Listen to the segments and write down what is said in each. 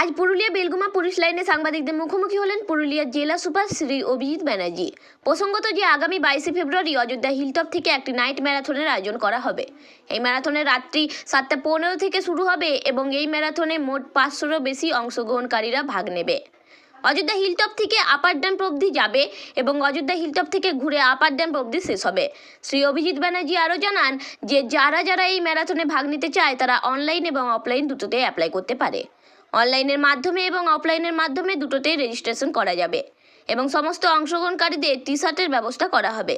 আজ পুরুলিয়া বেলগুমা পুলিশ লাইনে সাংবাদিকদের মুখোমুখি হলেন পুরুলিয়ার জেলা সুপার শ্রী অভিজিৎ ব্যানার্জি। প্রসঙ্গত যে আগামী বাইশে ফেব্রুয়ারি অযোধ্যা হিলটপ থেকে একটি নাইট ম্যারাথনের আয়োজন করা হবে। এই ম্যারাথনের রাত্রি সাতটা পনেরো থেকে শুরু হবে এবং এই ম্যারাথনে মোট পাঁচশোরও বেশি অংশগ্রহণকারীরা ভাগ নেবে। অযোধ্যা হিলটপ থেকে আপার ড্যাম অবধি যাবে এবং অযোধ্যা হিলটপ থেকে ঘুরে আপার ড্যাম অবধি শেষ হবে। শ্রী অভিজিৎ ব্যানার্জি আরও জানান যে যারা যারা এই ম্যারাথনে ভাগ নিতে চায় তারা অনলাইন এবং অফলাইন দুটোতে অ্যাপ্লাই করতে পারে। অনলাইনের মাধ্যমে এবং অফলাইনের মাধ্যমে দুটোতেই রেজিস্ট্রেশন করা যাবে এবং সমস্ত অংশগ্রহণকারীদের টি শার্টের ব্যবস্থা করা হবে।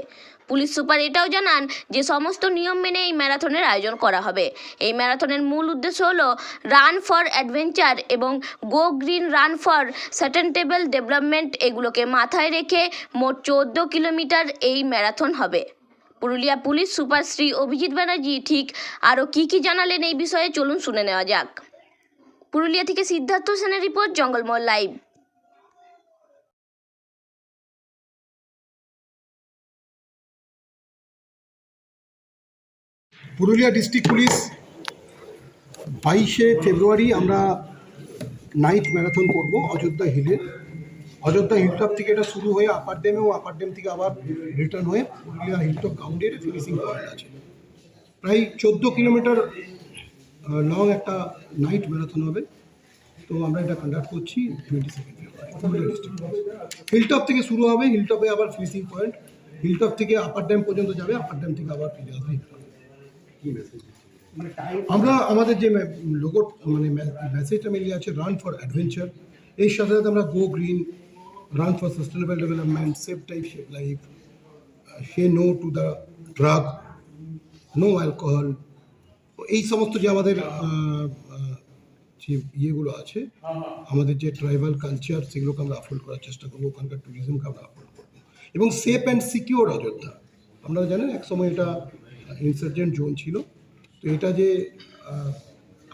পুলিশ সুপার এটাও জানান যে সমস্ত নিয়ম মেনে এই ম্যারাথনের আয়োজন করা হবে। এই ম্যারাথনের মূল উদ্দেশ্য হল রান ফর অ্যাডভেঞ্চার এবং go green run for sustainable development এগুলোকে মাথায় রেখে মোট চোদ্দ কিলোমিটার এই ম্যারাথন হবে। পুরুলিয়া পুলিশ সুপার শ্রী অভিজিৎ ব্যানার্জি ঠিক আরও কী কী জানালেন এই বিষয়ে চলুন শুনে নেওয়া যাক। পুরুলিয়া থেকে সিদ্ধার্থ সেনের report, Jangalmahal live. Purulia district police বাইশে ফেব্রুয়ারি আমরা নাইট ম্যারাথন করব অযোধ্যা হিলে। অযোধ্যা হিলটপ থেকে এটা শুরু হয়ে আপার ড্যামে ও আপার ড্যাম থেকে আবার রিটার্ন হয়ে পুরুলিয়া হিলটপ গ্রাউন্ডের ফিনিশিং পয়েন্ট আছে। প্রায় চোদ্দ কিলোমিটার লং একটা নাইট ম্যারাথন হবে। তো আমরা এটা কন্ডাক্ট করছি টোয়েন্টি সেকেন্ড হিলটপ থেকে শুরু হবে। হিলটপে আবার ফিনিশিং পয়েন্ট হিলটপ থেকে আপার ড্যাম পর্যন্ত যাবে আপার ড্যাম থেকে আবার ফিরে আসবে। আমরা আমাদের যে লোগো মানে মেসেজটা মিলিয়ে আছে রান ফর অ্যাডভেঞ্চার এর সাথে সাথে আমরা go green run for sustainable development safe type life say no to the drug no alcohol এই সমস্ত যে আমাদের যে ইয়েগুলো আছে আমাদের যে ট্রাইবাল কালচার সেগুলোকে আমরা আপলোড করার চেষ্টা করব ওখানকার ট্যুরিজমকে আমরা আপলোড করব। এবং সেফ অ্যান্ড সিকিওর অযোধ্যা। আপনারা জানেন এক সময় এটা ইনসার্জেন্ট জোন ছিল। তো এটা যে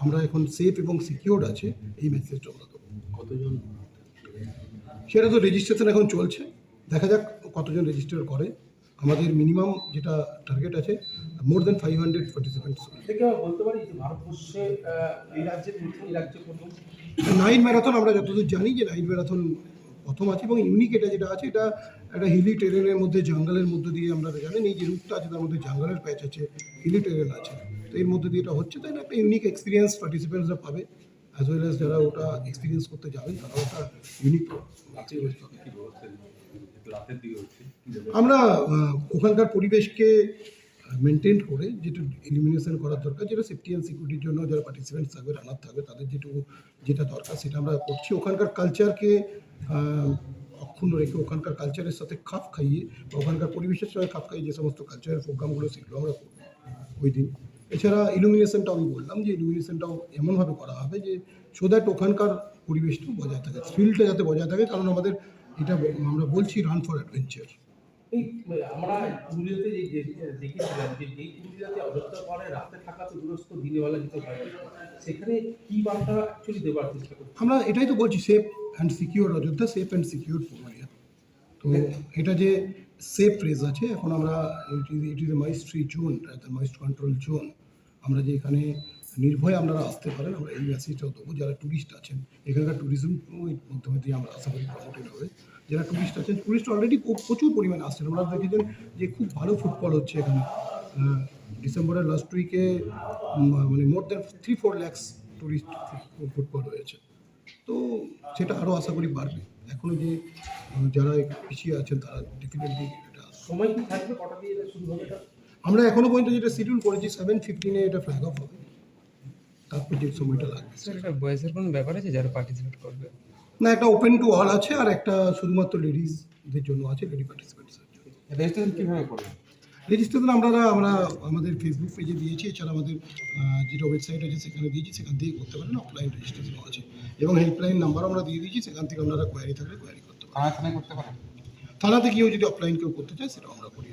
আমরা এখন সেফ এবং সিকিওর আছে এই মেসেজটা আমরা দেবো। কতজন? সেটা তো রেজিস্ট্রেশন এখন চলছে। দেখা যাক কতজন রেজিস্টার করে। আমাদের মিনিমাম যেটা টার্গেট আছে more than five hundred participants বলতে পারি যে ভারতবর্ষে এই রাজ্যে প্রথম এই রাজ্যে প্রথম। নাইট ম্যারাথন আমরা যতদূর জানি যে নাইট ম্যারাথন প্রথম আছে এবং ইউনিক এটা যেটা আছে এটা একটা হিলি টেরেনের মধ্যে জঙ্গলের মধ্যে দিয়ে আমরা জানেন এই যে রুটটা আছে তার মধ্যে জঙ্গলের প্যাচ আছে হিলি টেরেন আছে। তো এর মধ্যে দিয়ে এটা হচ্ছে তাই একটা ইউনিক এক্সপিরিয়েন্স পার্টিসিপেন্টসরা পাবে। অ্যাজ ওয়েল অ্যাজ যারা ওটা এক্সপিরিয়েন্স করতে যাবেন তারা ওটা ইউনিক আমরা ওখানকার পরিবেশকে মেনটেন করে যেটা ইলিমিনেশন করার দরকার যেটা সেফটি অ্যান্ড সিকিউরিটির জন্য যারা পার্টিসিপেন্টস থাকবে রানার থাকবে তাদের যেটুকু যেটা দরকার সেটা আমরা করছি। ওখানকার কালচারকে অক্ষুণ্ণ রেখে ওখানকার কালচারের সাথে খাপ খাইয়ে ওখানকার পরিবেশের সাথে খাপ খাইয়ে যে সমস্ত কালচারের প্রোগ্রামগুলো সেগুলো আমরা করব ওই দিন। এছাড়া ইলুমিনেশনটাও আমি বললাম যে ইলুমিনেশনটাও এমনভাবে করা হবে যে সো দ্যাট ওখানকার পরিবেশটাও বজায় থাকে ফিল্ডটা যাতে বজায় থাকে কারণ আমাদের এটা আমরা বলছি রান ফর অ্যাডভেঞ্চার এই আমরা পুরুলিয়াতে যে যে- দেখেছিলাম যে যেই পুরুলিয়াতে অযোধ্যা পাহাড়ে রাতে থাকা তো দূরস্থ দিনেবেলা যেতে পারে সেখানে কি বার্তা অ্যাকচুয়ালি দেওয়ার চেষ্টা করছি? আমরা এটাই তো বলছি safe and secure Ayodhya safe and secure Purulia তো এটা যে সেফ ফ্রেজ আছে। এখন আমরা it is a mystery zone mist control zone আমরা যে এখানে নির্ভয়ে আপনারা আসতে পারেন, আমরা এই মেসেজটাও দেবো। যারা ট্যুরিস্ট আছেন, এখানকার ট্যুরিজম মাধ্যমে দিয়ে আমরা আশা করি প্রমোটেড হবে যারা ট্যুরিস্ট আছেন ট্যুরিস্ট অলরেডি প্রচুর পরিমাণে আসছেন। আমরা দেখেছেন যে খুব ভালো ফুটফল হচ্ছে এখানে। ডিসেম্বরের লাস্ট উইকে মানে more than three four lakhs tourist footfall হয়েছে। তো সেটা আরও আশা করি বাড়বে। এখনও যে যারা পিছিয়ে আছেন তারা ডেফিনেটলি এটা সময় কি থাকবে? কটা দিয়ে শুরু হবে এটা? আমরা এখনও পর্যন্ত যেটা শিডিউল করেছি সেভেন ফিফটিনে এটা ফ্ল্যাগ অফ হবে। তারপর যে সময়টা লাগবে। স্যার এটা বয়সের কোনো ব্যাপার আছে? যারা পার্টিসিপেট করবে? না একটা ওপেন টু অল আছে আর একটা শুধুমাত্র লেডিজদের জন্য আছে লেডি পার্টিসিপেন্টসের জন্য। রেজিস্ট্রেশন কীভাবে করবে? রেজিস্ট্রেশন আমরা আমরা আমাদের ফেসবুক পেজে দিয়েছি এছাড়া আমাদের যেটা ওয়েবসাইট আছে সেখানে দিয়েছি সেখান থেকে করতে পারেন অফলাইন রেজিস্ট্রেশন আছে। এবং হেল্পলাইন নাম্বার আমরা দিয়ে দিয়েছি সেখান থেকে আপনারা কোয়ারি থাকলে কোয়ারি করতে পারেন। থানায় করতে পারেন থানাতে কেউ যদি অফলাইন কেউ করতে চায় সেটা আমরা করি